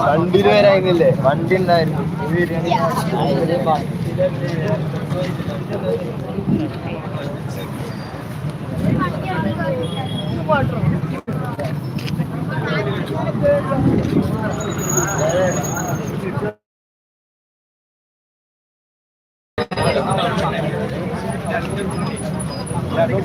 വണ്ടി വരായിരുന്നില്ലേ വണ്ടി ഉണ്ടായിരുന്നു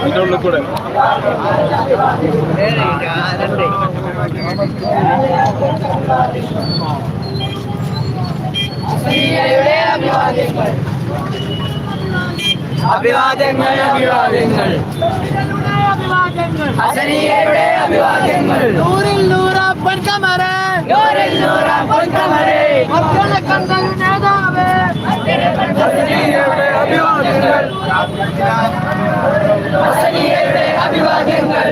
ఇంట్లో కూడా അഭിവാദ്യങ്ങൾ അഭിവാദ്യങ്ങൾ അസനിയുടെ അഭിവാദ്യങ്ങൾ നൂറിൽ നൂറാ പൊൻകമറേ നൂറിൽ നൂറാ പൊൻകമറേ മക്കളെ കണ്ടു നേതാ അഭിവാദ്യങ്ങൾ.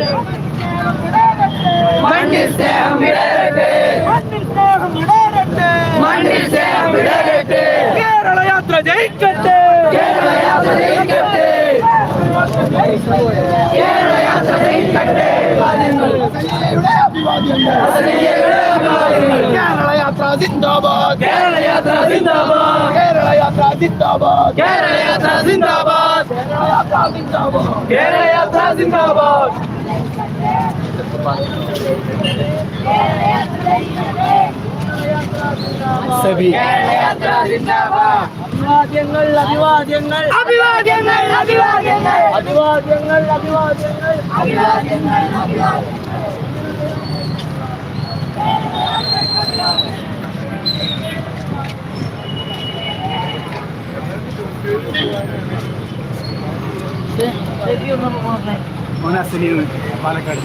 മണ്ണിൽ സ്നേഹം വിടരട്ടെ മണ്ണിൽ സ്നേഹം വിടരട്ടെ കേരള യാത്ര ജയിക്കട്ടെ. കേരള യാത്ര ജയിക്കട്ടെ. കേരള യാത്ര ജയിക്കട്ടെ. കേരള യാത്ര സിന്ദാബാദ്. കേരള യാത്ര സിന്ദാബാദ്. കേരള യാത്ര സിന്ദാബാദ്. കേരള യാത്ര സിന്ദാബാദ്. കേരള യാത്ര സിന്ദാബാദ്. സബി. കേരള യാത്ര സിന്ദാബാദ്. അഭിവാദ്യങ്ങൾ. അഭിവാദ്യങ്ങൾ അഭിവാദ്യങ്ങൾ. അഭിവാദ്യങ്ങൾ അഭിവാദ്യങ്ങൾ. അഭിവാദ്യങ്ങൾ അഭിവാദ്യങ്ങൾ. Ona seni Palakkad.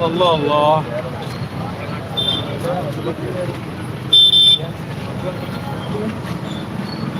Allah Allah.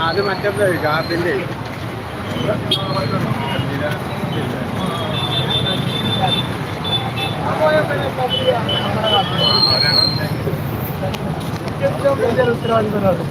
അത് മറ്റേ ഗാർഡിന്റെ ഉത്തരവാദിത്തം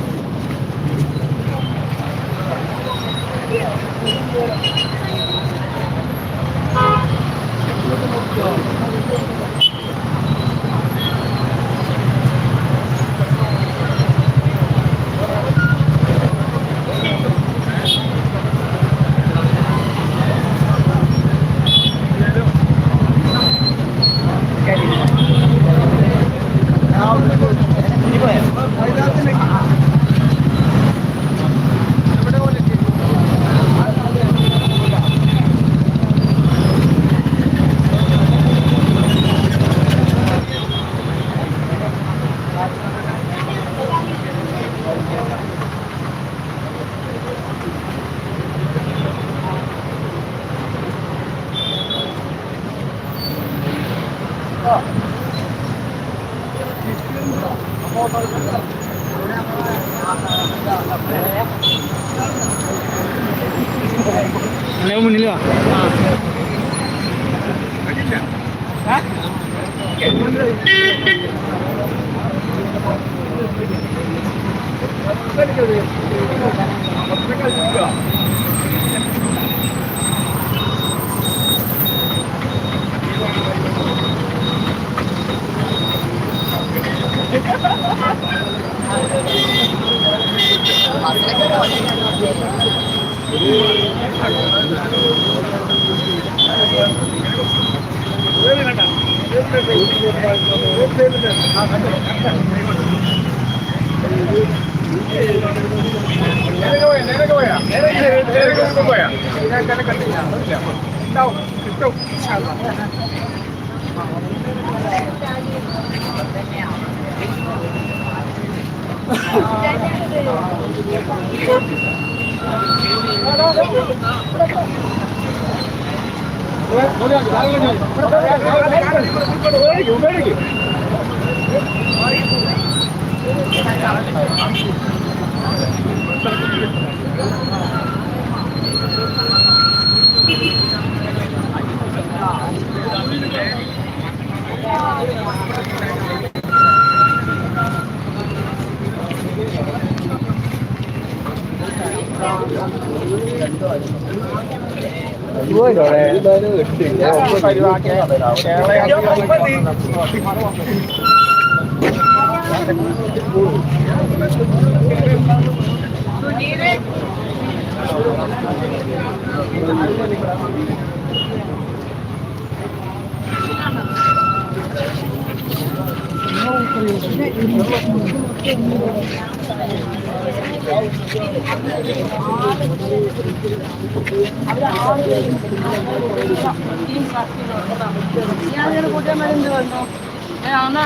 കിട്ടും പോയാ ഉണ്ടാവും കിട്ടും Thank you dưới rồi nè tới nó gửi tiền ra không có đi. ra kia rồi đâu kia ഞാനൊരു കൂട്ടന്മാരെന്ത് വന്നു ഞാൻ ആ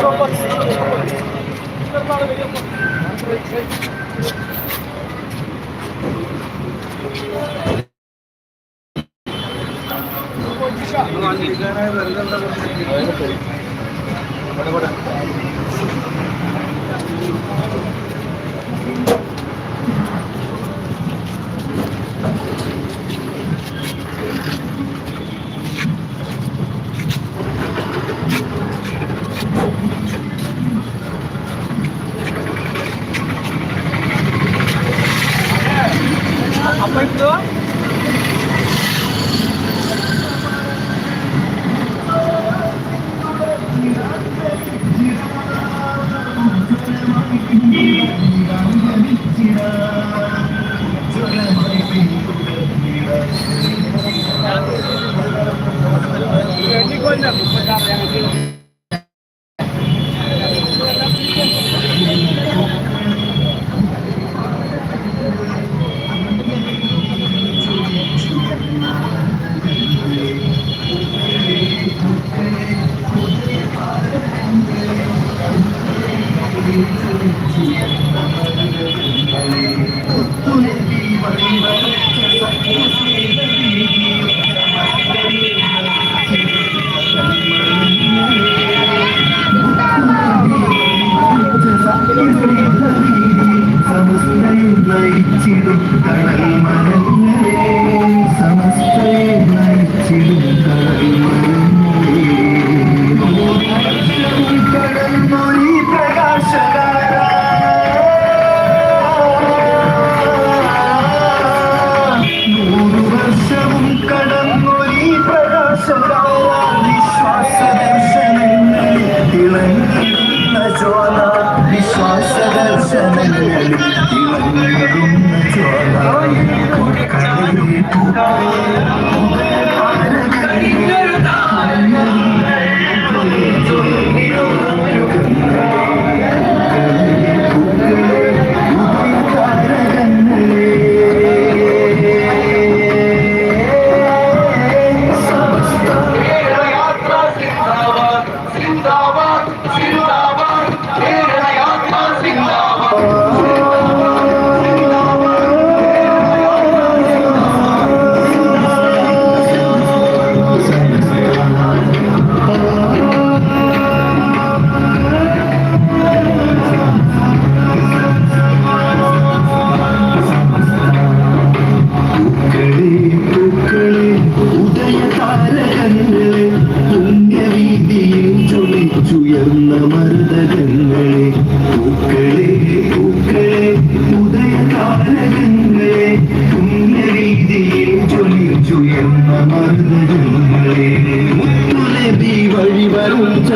സമസ്തയും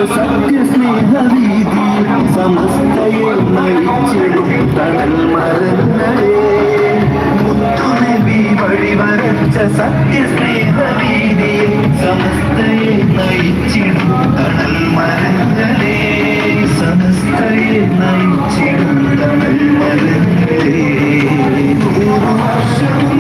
സഖ്യ സ്നേഹരീതി സമസ്തയെ നയിച്ചെടും തണൽ മറന്നരേ മുത്തുനബി വഴി വരച്ച സത്യ സ്നേഹരീതി സമസ്തയെ നയിച്ചിടും തണൽ മറന്നരേ സമസ്തയെ നയിച്ചിടും തണൽ മറന്നരേ നൂറു വർഷവും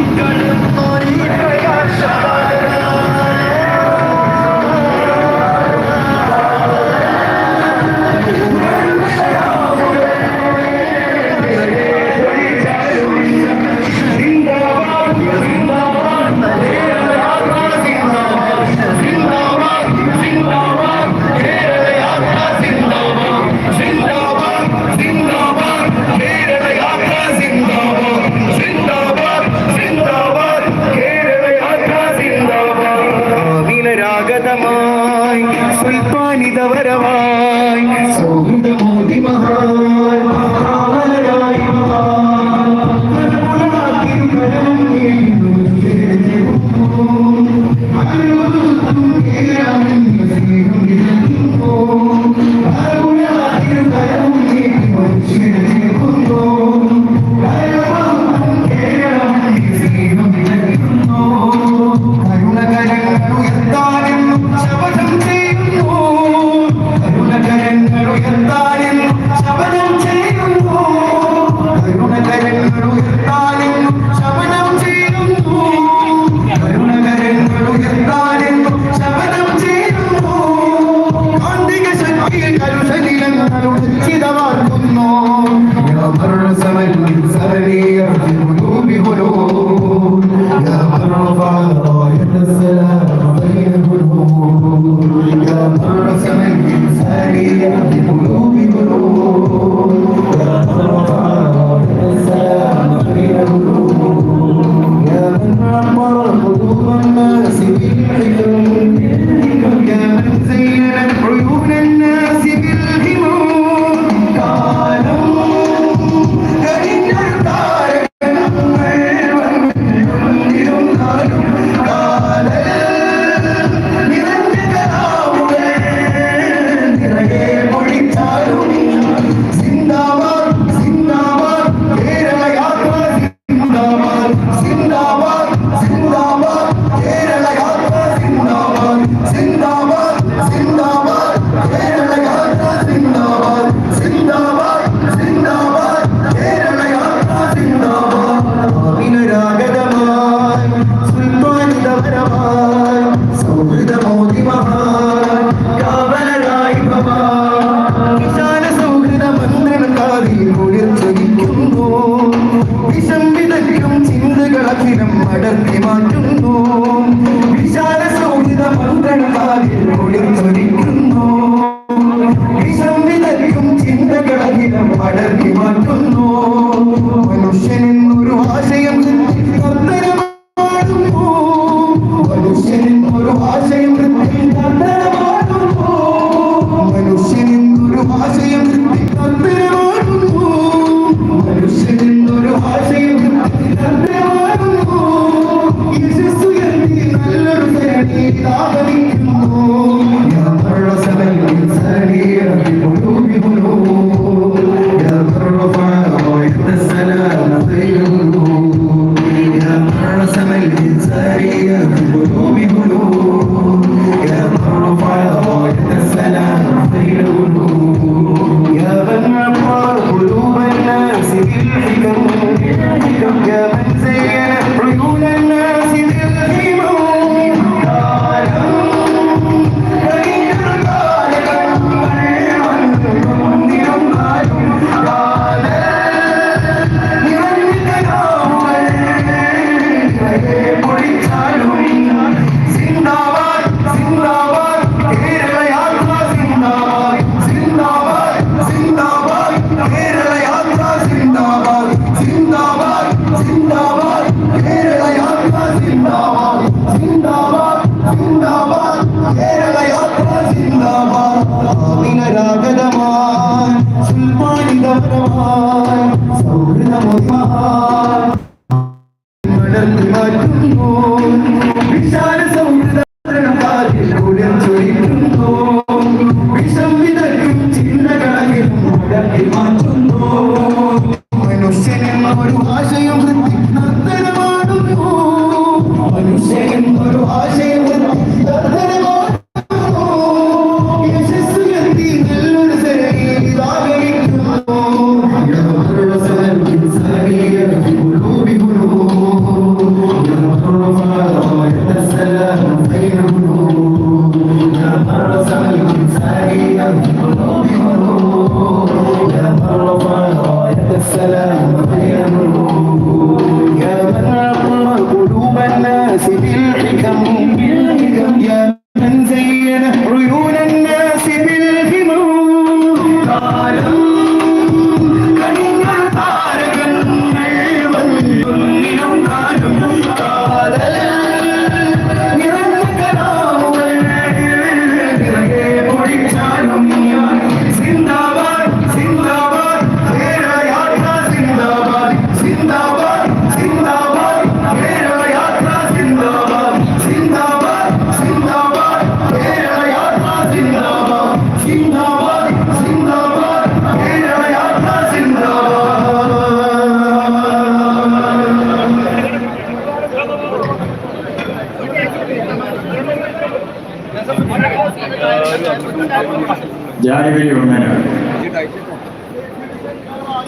ജനുവരി ഒന്നിന്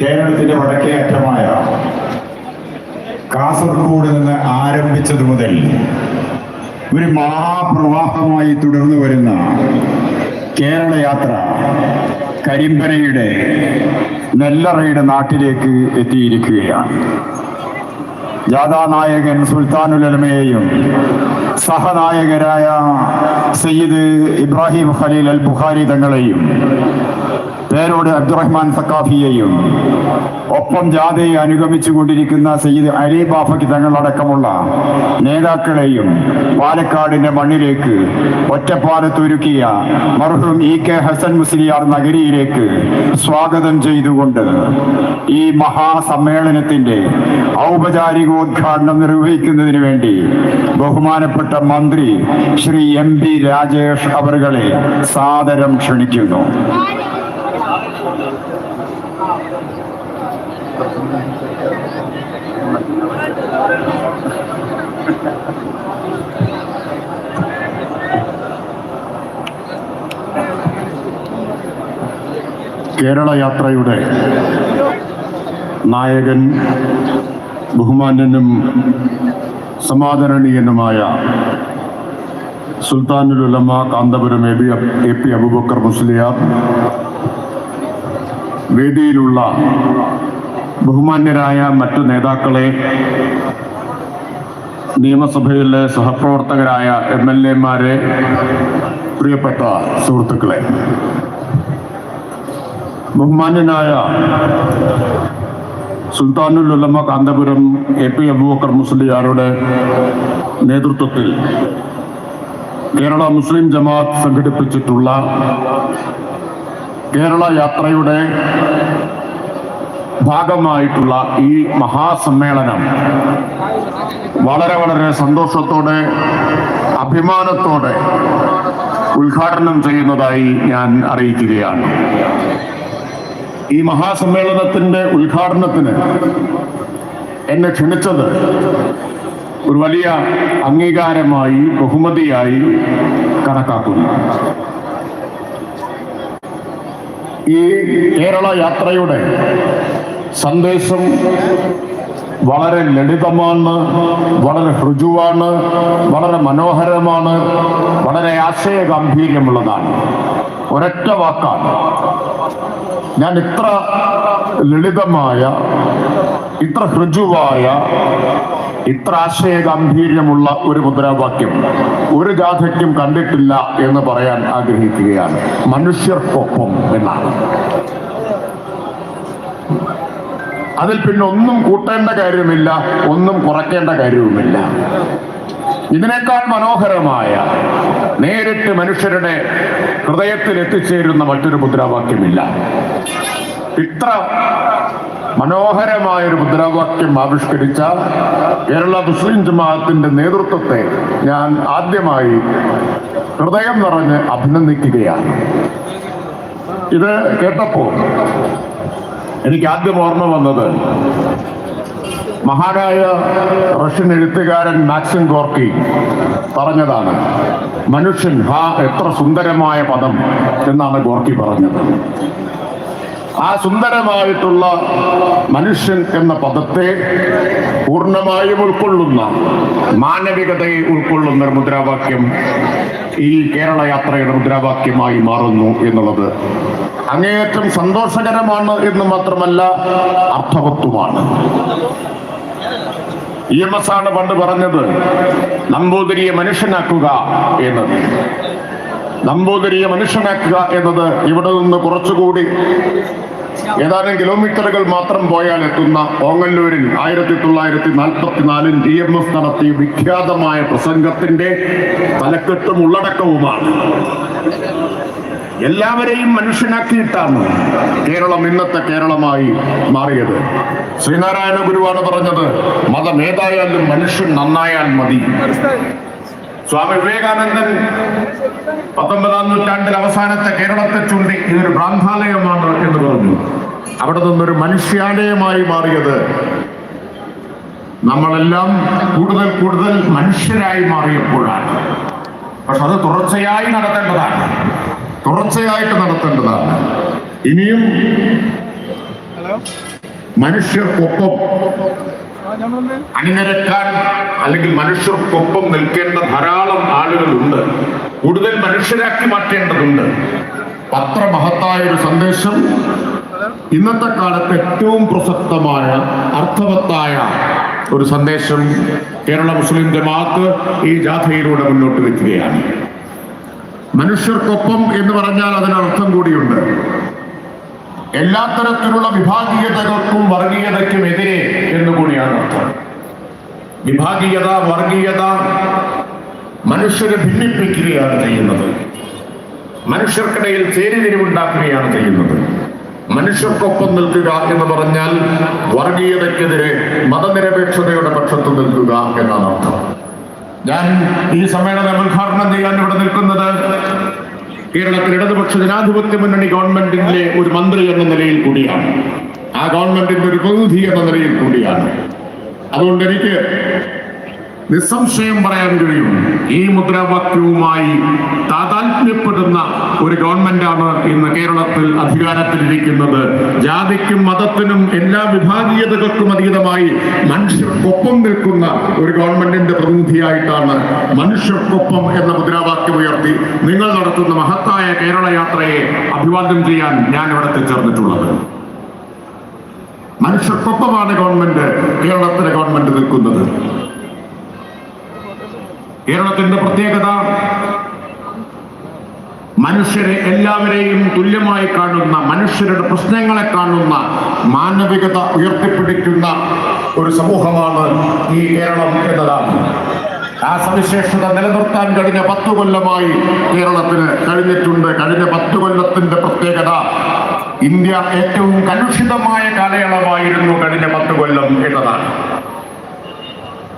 കേരളത്തിന്റെ വടക്കേ അറ്റമായ കാസർഗോഡ് നിന്ന് ആരംഭിച്ചതു മുതൽ ഒരു മഹാപ്രവാഹമായി തുടർന്നു വരുന്ന കേരളയാത്ര കരിമ്പനയുടെ നെല്ലറയുടെ നാട്ടിലേക്ക് എത്തിയിരിക്കുകയാണ്. ജാഥാനായകൻ സുൽത്താനുലമയെയും സഹനായകരായ സയ്യിദ് ഇബ്രാഹിം ഖലീൽ അൽ ബുഖാരി തങ്ങളെയും പേരോട് അബ്ദുറഹ്മാൻ സക്കാഫിയെയും ഒപ്പം ജാഥയെ അനുഗമിച്ചു കൊണ്ടിരിക്കുന്ന സയ്യിദ് അലി ബാഫയ്ക്ക് തങ്ങളടക്കമുള്ള നേതാക്കളെയും പാലക്കാടിന്റെ മണ്ണിലേക്ക് ഒറ്റപ്പാലത്തൊരുക്കിയ മർഹൂം ഇ കെ ഹസൻ മുസ്ലിയാർ നഗരിയിലേക്ക് സ്വാഗതം ചെയ്തുകൊണ്ട് ഈ മഹാസമ്മേളനത്തിന്റെ ഔപചാരികോദ്ഘാടനം നിർവഹിക്കുന്നതിന് വേണ്ടി ബഹുമാനപ്പെട്ട മന്ത്രി ശ്രീ എം പി രാജേഷ് അവറുകളെ സാദരം ക്ഷണിക്കുന്നു. കേരള യാത്രയുടെ നായകൻ ബഹുമാന്യനും സമാദരണീയനുമായ Sultanul Ulama Kanthapuram A B A P Abubakar Musliyar വേദിയിലുള്ള ബഹുമാന്യരായ മറ്റു നേതാക്കളെ നിയമസഭയിലെ സഹപ്രവർത്തകരായ എം എൽ എമാരെ പ്രിയപ്പെട്ട സുഹൃത്തുക്കളെ ബഹുമാന്യനായ സുൽത്താനുൽ ഉലമ കാന്തപുരം എ പി അബൂബക്കർ മുസ്ലിയാരുടെ നേതൃത്വത്തിൽ കേരള മുസ്ലിം ജമാഅത്ത് സംഘടിപ്പിച്ചിട്ടുള്ള കേരള യാത്രയുടെ ഭാഗമായിട്ടുള്ള ഈ മഹാസമ്മേളനം വളരെ വളരെ സന്തോഷത്തോടെ അഭിമാനത്തോടെ ഉദ്ഘാടനം ചെയ്യുന്നതായി ഞാൻ അറിയിക്കുകയാണ്. ഈ മഹാസമ്മേളനത്തിന്റെ ഉദ്ഘാടനത്തിന് എന്നെ ക്ഷണിച്ചത് ഒരു വലിയ അംഗീകാരമായി ബഹുമതിയായി കണക്കാക്കുന്നു. ഈ കേരള യാത്രയുടെ സന്ദേശം വളരെ ലളിതമാണ് വളരെ ഹൃജുവാണ് വളരെ മനോഹരമാണ് വളരെ ആശയഗാംഭീര്യമുള്ളതാണ്. ഒരൊറ്റ വാക്കാണ്. ഞാൻ ഇത്ര ലളിതമായ ഇത്ര ഹൃജുവായ ഇത്ര ആശയ ഗാംഭീര്യമുള്ള ഒരു മുദ്രാവാക്യം ഒരു ഗാഥയ്ക്കും കണ്ടിട്ടില്ല എന്ന് പറയാൻ ആഗ്രഹിക്കുകയാണ്. മനുഷ്യർക്കൊപ്പം എന്നാണ്. അതിൽ പിന്നെ ഒന്നും കൂട്ടേണ്ട കാര്യമില്ല ഒന്നും കുറയ്ക്കേണ്ട കാര്യവുമില്ല. ഇതിനേക്കാൾ മനോഹരമായ നേരിട്ട് മനുഷ്യരുടെ ഹൃദയത്തിൽ എത്തിച്ചേരുന്ന മറ്റൊരു മുദ്രാവാക്യമില്ല. ഇത്ര മനോഹരമായ ഒരു മുദ്രാവാക്യം ആവിഷ്കരിച്ച കേരള മുസ്ലിം ജമാഅത്തിന്റെ നേതൃത്വത്തെ ഞാൻ ആദ്യമായി ഹൃദയം നിറഞ്ഞ് അഭിനന്ദിക്കുകയാണ്. ഇത് കേട്ടപ്പോൾ എനിക്ക് ആദ്യം ഓർമ്മ വന്നത് മഹാനായ റഷ്യൻ എഴുത്തുകാരൻ മാക്സിൻ ഗോർക്കി പറഞ്ഞതാണ് മനുഷ്യൻ ഹാ എത്ര സുന്ദരമായ പദം എന്നാണ് ഗോർക്കി പറഞ്ഞത്. ആ സുന്ദരമായിട്ടുള്ള മനുഷ്യൻ എന്ന പദത്തെ പൂർണമായും ഉൾക്കൊള്ളുന്ന മാനവികതയെ ഉൾക്കൊള്ളുന്ന മുദ്രാവാക്യം ഈ കേരള യാത്രയുടെ മുദ്രാവാക്യമായി മാറുന്നു എന്നുള്ളത് അങ്ങേയറ്റം സന്തോഷകരമാണ് എന്ന് മാത്രമല്ല അർത്ഥവത്വമാണ് ഇ എം എസ് ആണ് പണ്ട് പറഞ്ഞത് നമ്പൂതിരിയെ മനുഷ്യനാക്കുക എന്നത്. നമ്പൂതിരിയെ മനുഷ്യനാക്കുക എന്നത് ഇവിടെ നിന്ന് കുറച്ചുകൂടി ഏതാനും കിലോമീറ്ററുകൾ മാത്രം പോയാൽ എത്തുന്ന ഓങ്ങല്ലൂരിൽ ആയിരത്തി തൊള്ളായിരത്തി നാൽപ്പത്തിനാലിൽ ഡി എം എസ് നടത്തിയ വിഖ്യാതമായ പ്രസംഗത്തിന്റെ തലക്കെട്ടും ഉള്ളടക്കവുമാണ്. എല്ലാവരെയും മനുഷ്യനാക്കിയിട്ടാണ് കേരളം ഇന്നത്തെ കേരളമായി മാറിയത്. ശ്രീനാരായണ ഗുരുവാണ് പറഞ്ഞത് മതം മനുഷ്യൻ നന്നായാൽ മതി. സ്വാമി വിവേകാനന്ദൻ പത്തൊമ്പതാം നൂറ്റാണ്ടിൽ അവസാനത്തെ കേരളത്തെ ചൂണ്ടി ഇതൊരു ഭ്രാന്താലയമാണ് എന്ന് പറഞ്ഞു. അവിടെ നിന്നൊരു മനുഷ്യാലയമായി മാറിയത്. നമ്മളെല്ലാം കൂടുതൽ കൂടുതൽ മനുഷ്യരായി മാറിയപ്പോഴാണ്. പക്ഷെ അത് തുടർച്ചയായി നടത്തേണ്ടതാണ്. തുടർച്ചയായിട്ട് നടത്തേണ്ടതാണ്. ഇനിയും മനുഷ്യർക്കൊപ്പം അണിനിരക്കാൻ അല്ലെങ്കിൽ മനുഷ്യർക്കൊപ്പം നിൽക്കേണ്ട ധാരാളം ആളുകളുണ്ട്. കൂടുതൽ മനുഷ്യരാക്കി മാറ്റേണ്ടതുണ്ട്. അത്ര മഹത്തായ ഒരു സന്ദേശം. ഇന്നത്തെ കാലത്ത് ഏറ്റവും പ്രസക്തമായ അർത്ഥവത്തായ ഒരു സന്ദേശം കേരള മുസ്ലിം ജമാഅത്ത് ഈ ജാഥയിലൂടെ മുന്നോട്ട് വെക്കുകയാണ് മനുഷ്യർക്കൊപ്പം എന്ന് പറഞ്ഞാൽ അതിനർത്ഥം കൂടിയുണ്ട്. എല്ലാ തരത്തിലുള്ള വിഭാഗീയതകൾക്കും വർഗീയതയ്ക്കും എതിരെ എന്നുകൂടിയാണ് അർത്ഥം. വിഭാഗീയത വർഗീയത മനുഷ്യരെ ഭിന്നിപ്പിക്കുകയാണ് ചെയ്യുന്നത്. മനുഷ്യർക്കിടയിൽ ചേരിതിരിവുണ്ടാക്കുകയാണ് ചെയ്യുന്നത്. മനുഷ്യർക്കൊപ്പം നിൽക്കുക എന്ന് പറഞ്ഞാൽ വർഗീയതയ്ക്കെതിരെ മതനിരപേക്ഷതയുടെ പക്ഷത്ത് നിൽക്കുക എന്നാണ് അർത്ഥം. ഞാൻ ഈ സമ്മേളനം ഉദ്ഘാടനം ചെയ്യാൻ ഇവിടെ നിൽക്കുന്നത് കേരളത്തിൽ ഇടതുപക്ഷ ജനാധിപത്യ മുന്നണി ഗവൺമെന്റിന്റെ ഒരു മന്ത്രി എന്ന നിലയിൽ കൂടിയാണ്. ആ ഗവൺമെന്റിന്റെ ഒരു പ്രതിനിധി എന്ന നിലയിൽ കൂടിയാണ്. അതുകൊണ്ട് എനിക്ക് നിസ്സംശയം പറയാൻ കഴിയും. ഈ മുദ്രാവാക്യവുമായി താതാത്മ്യപ്പെടുന്ന ഒരു ഗവൺമെന്റാണ് ഇന്ന് കേരളത്തിൽ അധികാരത്തിലിരിക്കുന്നത്. ജാതിക്കും മതത്തിനും എല്ലാ വിഭാഗീയതകൾക്കും അതീതമായി മനുഷ്യർക്കൊപ്പം നിൽക്കുന്ന ഒരു ഗവൺമെന്റിന്റെ പ്രതിനിധിയായിട്ടാണ് മനുഷ്യർക്കൊപ്പം എന്ന മുദ്രാവാക്യം ഉയർത്തി നിങ്ങൾ നടത്തുന്ന മഹത്തായ കേരള യാത്രയെ അഭിവാദ്യം ചെയ്യാൻ ഞാൻ ഇവിടെ എത്തിച്ചേർന്നിട്ടുള്ളത് മനുഷ്യർക്കൊപ്പമാണ് ഗവൺമെന്റ് കേരളത്തിലെ ഗവൺമെന്റ് നിൽക്കുന്നത്. കേരളത്തിന്റെ പ്രത്യേകത മനുഷ്യരെ എല്ലാവരെയും തുല്യമായി കാണുന്ന മനുഷ്യരുടെ പ്രശ്നങ്ങളെ കാണുന്ന മാനവികത ഉയർത്തിപ്പിടിക്കുന്ന ഒരു സമൂഹമാണ് ഈ കേരളം എന്നതാണ്. ആ സവിശേഷത നിലനിർത്താൻ കഴിഞ്ഞ പത്തു കൊല്ലമായി കേരളത്തിന് കഴിഞ്ഞിട്ടുണ്ട്. കഴിഞ്ഞ പത്തു കൊല്ലത്തിന്റെ പ്രത്യേകത ഇന്ത്യ ഏറ്റവും കലുഷിതമായ കാലയളവായിരുന്നു കഴിഞ്ഞ പത്ത് കൊല്ലം എന്നതാണ്.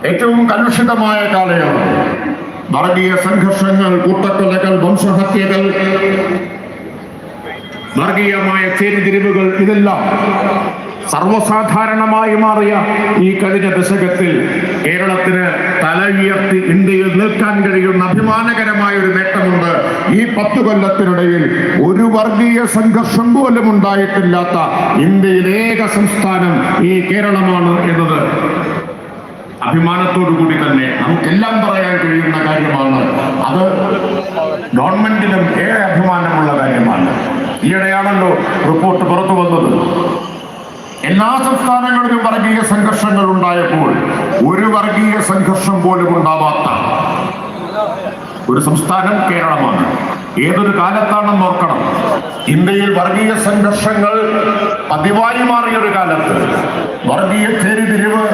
ഏറ്റവും കലുഷിതമായ കാലയാണ്. വർഗീയ സംഘർഷങ്ങൾ കൂട്ടക്കൊലകൾ വംശഹത്യകൾ വർഗീയമായ ചേരിതിരിവുകൾ ഇതെല്ലാം സർവസാധാരണമായി മാറിയ ഈ കഴിഞ്ഞ ദശകത്തിൽ കേരളത്തിന് തല ഉയർത്തി ഇന്ത്യയിൽ നിൽക്കാൻ കഴിയുന്ന അഭിമാനകരമായ ഒരു നേട്ടമുണ്ട്. ഈ പത്തു കൊല്ലത്തിനിടയിൽ ഒരു വർഗീയ സംഘർഷം പോലും ഉണ്ടായിട്ടില്ലാത്ത ഇന്ത്യയിലേക സംസ്ഥാനം ഈ കേരളമാണ് എന്നത്. അഭിമാനത്തോടു കൂടി തന്നെ നമുക്കെല്ലാം പറയാൻ കഴിയുന്ന കാര്യമാണ് അത് ഗവൺമെന്റിനും ഏറെ അഭിമാനമുള്ള കാര്യമാണ്. ഈയിടെയാണല്ലോ റിപ്പോർട്ട് പുറത്തു വന്നത്. എല്ലാ സംസ്ഥാനങ്ങളിലും വർഗീയ സംഘർഷങ്ങൾ ഉണ്ടായപ്പോൾ ഒരു വർഗീയ സംഘർഷം പോലും ഉണ്ടാവാത്ത ഒരു സംസ്ഥാനം കേരളമാണ്. ഏതൊരു കാലത്താണെന്ന് ഓർക്കണം. ഇന്ത്യയിൽ വർഗീയ സംഘർഷങ്ങൾ പതിവായി മാറിയൊരു കാലത്ത് വർഗീയ ചേരിതിരിവ്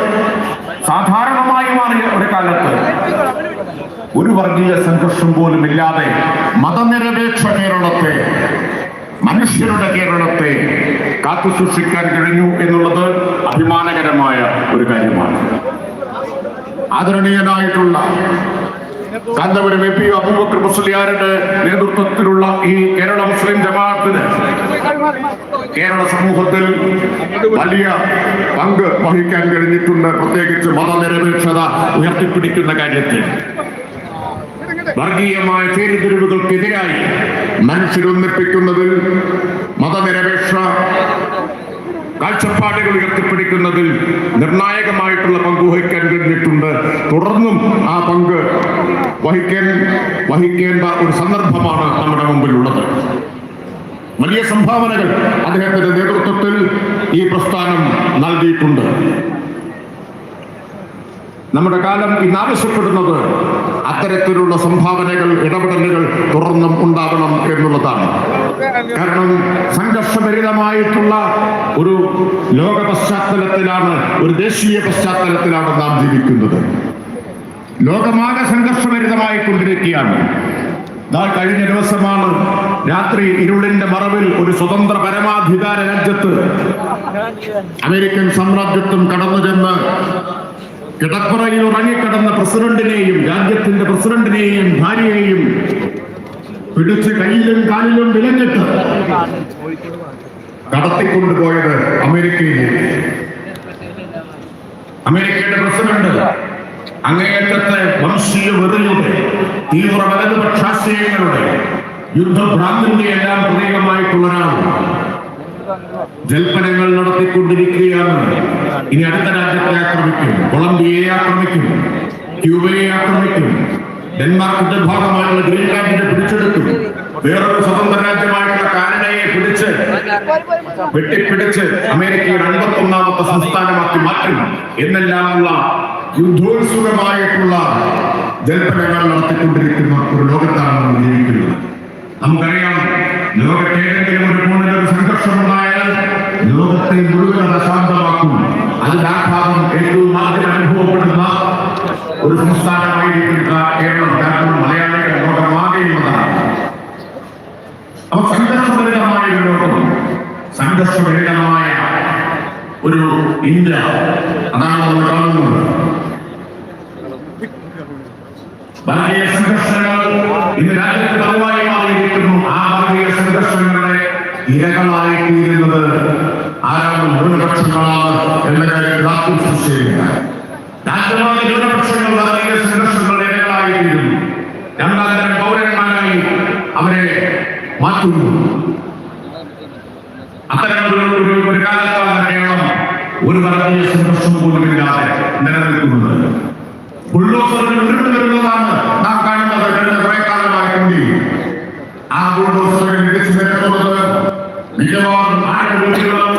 സാധാരണമായി മാറിയ ഒരു കാലത്ത് ഒരു വർഗീയ സംഘർഷം പോലും ഇല്ലാതെ മതനിരപേക്ഷ കേരളത്തെ മനുഷ്യരുടെ കേരളത്തെ കാത്തു സൂക്ഷിക്കാൻ കഴിഞ്ഞു എന്നുള്ളത് അഭിമാനകരമായ ഒരു കാര്യമാണ്. ആദരണീയനായിട്ടുള്ള കാന്തപുരം എ പി അബൂബക്കർ മുസ്ലിയാരുടെ നേതൃത്വത്തിലുള്ള ഈ കേരള മുസ്ലിം ജമാഅത്തിന് കേരള സമൂഹത്തിൽ വലിയ പങ്ക് വഹിക്കാൻ കഴിഞ്ഞിട്ടുണ്ട്. പ്രത്യേകിച്ച് മതനിരപേക്ഷത ഉയർത്തിപ്പിടിക്കുന്ന കാര്യത്തിൽ. വർഗീയമായ ചേരിതിരിവുകൾക്കെതിരായി മനുഷ്യരൊന്നിപ്പിക്കുന്നതിൽ മതനിരപേക്ഷ കാഴ്ചപ്പാടുകൾ ഉയർത്തിപ്പിടിക്കുന്നതിൽ നിർണായകമായിട്ടുള്ള പങ്ക് വഹിക്കാൻ കഴിഞ്ഞിട്ടുണ്ട്. തുടർന്നും ആ പങ്ക് വഹിക്കാൻ വഹിക്കേണ്ട ഒരു സന്ദർഭമാണ് നമ്മുടെ മുമ്പിലുള്ളത്. വലിയ സംഭാവനകൾ അദ്ദേഹത്തിന്റെ നേതൃത്വത്തിൽ ഈ പ്രസ്ഥാനം നൽകിയിട്ടുണ്ട്. നമ്മുടെ കാലം ഇന്ന് ആവശ്യപ്പെടുന്നത് അത്തരത്തിലുള്ള സംഭാവനകൾ ഇടപെടലുകൾ തുടർന്നും ഉണ്ടാകണം എന്നുള്ളതാണ്. കാരണം സംഘർഷഭരിതമായിട്ടുള്ള ഒരു ലോക പശ്ചാത്തലത്തിലാണ് ഒരു ദേശീയ പശ്ചാത്തലത്തിലാണ് നാം ജീവിക്കുന്നത്. ലോകമാകെ സംഘർഷഭരിതമായിക്കൊണ്ടിരിക്കുകയാണ്. നാൾ കഴിഞ്ഞ ദിവസമാണ് രാത്രി ഇരുളിന്റെ മറവിൽ ഒരു സ്വതന്ത്ര പരമാധികാര രാജ്യത്ത് അമേരിക്കൻ സാമ്രാജ്യത്വം കടന്നു ചെന്ന് കിടപ്പറയിൽ ഉറങ്ങിക്കിടന്ന പ്രസിഡന്റിനെയും രാജ്യത്തിന്റെ പ്രസിഡന്റിനെയും ഭാര്യയെയും പിടിച്ച് കയ്യിലും കാലിലും വിലങ്ങിട്ട് കടത്തിക്കൊണ്ടുപോയത് അമേരിക്കയിലേക്ക്. അമേരിക്കയുടെ പ്രസിഡന്റ് അങ്ങേയറ്റത്തെ വംശീയ വെറിയുടെ തീവ്ര വലതുപക്ഷാശയങ്ങളുടെ യുദ്ധഭ്രാന്തിന്റെ എല്ലാം പ്രതീകമായിട്ടുള്ള ജൽപ്പനങ്ങൾ നടത്തിക്കൊണ്ടിരിക്കുകയാണ്. ഇനി അടുത്ത രാജ്യത്തെ ആക്രമിക്കും. കൊളംബിയയെ ആക്രമിക്കും. ക്യൂബയെ ആക്രമിക്കും. ഡെൻമാർക്കിന്റെ ഭാഗമായിട്ടുള്ള ഗ്രീൻലാൻഡിനെ പിടിച്ചെടുക്കും. വേറൊരു സ്വതന്ത്ര രാജ്യമായിട്ടുള്ള കാനഡയെ പിടിച്ച് വെട്ടിപ്പിടിച്ച് അമേരിക്കയുടെ അൻപത്തൊന്നാമത്തെ സംസ്ഥാനമാക്കി മാറ്റും. എന്നെല്ലാമുള്ള യുദ്ധോത്സുകമായിട്ടുള്ള ജൽപ്പനകൾ നടത്തിക്കൊണ്ടിരിക്കുന്ന ഒരു ലോകത്താണ് നമ്മൾ ജീവിക്കുന്നത്. നമുക്കറിയാം ലോകത്തെ ഏതെങ്കിലും ഒരു കോണിൽ ഒരു സംഘർഷമുണ്ടായാൽ ലോകത്തെ മുഴുവൻ അശാന്തമാക്കും അതിന്റെ ആഘാതം ഏറ്റവും ആദ്യം അനുഭവപ്പെടുന്ന ഒരു സംസ്ഥാനമായിരിക്കുന്ന കേരളം കാരണം മലയാളികൾ ലോകമാകെയുള്ളതാണ് അപ്പൊ സംഘർഷഭരിതമായ ഒരു ലോകം സംഘർഷഭരിതമായ ഒരു ഇന്ത്യ. അതാണ് നമ്മൾ കാണുന്നത്. വർഗീയ സംഘർഷങ്ങൾ ഇന്ന് രാജ്യത്ത് പതിവായി മാറിയിരിക്കുന്നു. ആ വർഗീയ സംഘർഷങ്ങളുടെ ഇരകളായി തീരുന്നത് ന്യൂനപക്ഷങ്ങളാണ് എന്ന കാര്യം സംശയമില്ല രാജ്യമായ ന്യൂനപക്ഷങ്ങൾ വർഗീയ സംഘർഷങ്ങളുടെ ഇരകളായി രണ്ടാം അവരെ മാറ്റുന്നു. അത്തരം ഒരു ഒരു കാലത്താണ് കേരളം ഒരു വർഗീയ സംഘർഷം പോലുമില്ലാതെ നിലനിൽക്കുന്നത്. ബുൾഡോസറിന് ഉരുണ്ടു വരുന്നതാണ് നാം കാണുന്നത്. കഴിഞ്ഞ കുറെ കാലമായി കൂടി ആ ബുൾഡോസറിനെ മികച്ചു നിരത്തുന്നത് മിക്കവാറും ആരുടെ വീടുകളും